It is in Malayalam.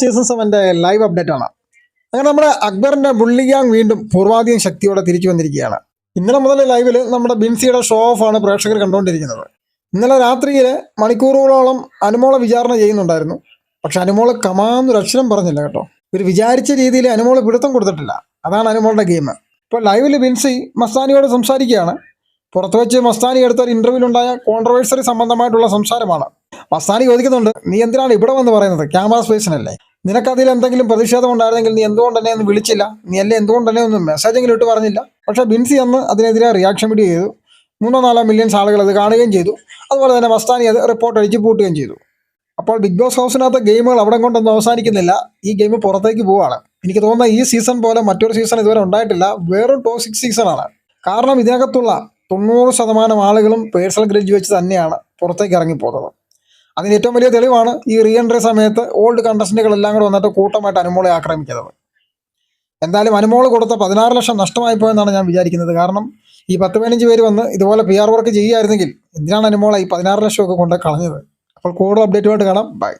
സീസൺ സെവന്റെ ലൈവ് അപ്ഡേറ്റ് ആണ്. അങ്ങനെ നമ്മുടെ അക്ബറിന്റെ ബുള്ളി ഗ്യാങ് വീണ്ടും പൂർവാധികം ശക്തിയോടെ തിരിച്ചു വന്നിരിക്കുകയാണ്. ഇന്നലെ മുതൽ ലൈവിൽ നമ്മുടെ ബിൻസിയുടെ ഷോ ഓഫ് ആണ് പ്രേക്ഷകർ കണ്ടുകൊണ്ടിരിക്കുന്നത്. ഇന്നലെ രാത്രിയിൽ മണിക്കൂറുകളോളം അനുമോളെ വിചാരണ ചെയ്യുന്നുണ്ടായിരുന്നു. പക്ഷെ അനുമോൾ കമാന്നൊരു അക്ഷരം പറഞ്ഞില്ല കേട്ടോ. ഒരു വിചാരിച്ച രീതിയിൽ അനുമോൾ പിടുത്തം കൊടുത്തിട്ടില്ല. അതാണ് അനുമോളുടെ ഗെയിം ഇപ്പോൾ ലൈവിൽ ബിൻസി മസ്താനിയോട് സംസാരിക്കുകയാണ്. പുറത്തു വെച്ച് മസ്താനി എടുത്ത ഒരു ഇന്റർവ്യൂവിലുണ്ടായ കോൺട്രവേഴ്സറി സംബന്ധമായിട്ടുള്ള സംസാരമാണ്. മസ്താനി ചോദിക്കുന്നുണ്ട് നീ എന്തിനാണ് ഇവിടെ വന്ന് പറയുന്നത്? ക്യാമറ സ്പേസിനല്ലേ നിനക്കതിൽ എന്തെങ്കിലും പ്രതിഷേധം ഉണ്ടായിരുന്നെങ്കിൽ നീ എന്തുകൊണ്ട് എന്നെ ഒന്ന് വിളിച്ചില്ല. നീ അല്ലേ എന്തുകൊണ്ട് തന്നെ ഒന്ന് മെസ്സേജെങ്കിലും ഇട്ട് പറഞ്ഞില്ല. പക്ഷേ ബിൻസി അന്ന് അതിനെതിരെ റിയാക്ഷൻ വീഡിയോ ചെയ്തു. മൂന്നോ നാലോ മില്യൺസ് ആളുകൾ അത് കാണുകയും ചെയ്തു. അതുപോലെ തന്നെ മസ്താനി അത് റിപ്പോർട്ട് അടിച്ച് പൂട്ടുകയും ചെയ്തു. അപ്പോൾ ബിഗ് ബോസ് ഹൗസിനകത്ത് ഗെയിമുകൾ അവിടെ കൊണ്ടൊന്നും അവസാനിക്കുന്നില്ല. ഈ ഗെയിം പുറത്തേക്ക് പോവുകയാണ്. എനിക്ക് തോന്നുന്ന ഈ സീസൺ പോലെ മറ്റൊരു സീസൺ ഇതുവരെ ഉണ്ടായിട്ടില്ല. വേറൊരു ടോക്സിക് സീസണാണ് കാരണം ഇതിനകത്തുള്ള തൊണ്ണൂറ് ശതമാനം ആളുകളും പേഴ്സണൽ ഗ്രേജ് വെച്ച് തന്നെയാണ് പുറത്തേക്ക് ഇറങ്ങിപ്പോകുന്നത്. അതിന് ഏറ്റവും വലിയ തെളിവാണ് ഈ റീ എൻട്രി സമയത്ത് ഓൾഡ് കണ്ടസ്റ്റന്റുകളെല്ലാം കൂടെ വന്നിട്ട് കൂട്ടമായിട്ട് അനുമോളെ ആക്രമിക്കുന്നത് എന്തായാലും അനുമോൾ കൊടുത്ത പതിനാറ് ലക്ഷം നഷ്ടമായി പോയെന്നാണ് ഞാൻ വിചാരിക്കുന്നത്. കാരണം ഈ പത്ത് പതിനഞ്ച് പേര് വന്ന് ഇതുപോലെ പി ആർ വർക്ക് ചെയ്യുമായിരുന്നെങ്കിൽ എന്തിനാണ് അനുമോളെ ഈ പതിനാറ് ലക്ഷമൊക്കെ കൊണ്ട് കളഞ്ഞത്? അപ്പോൾ കൂടുതൽ അപ്ഡേറ്റുമായിട്ട് കാണാം. ബൈ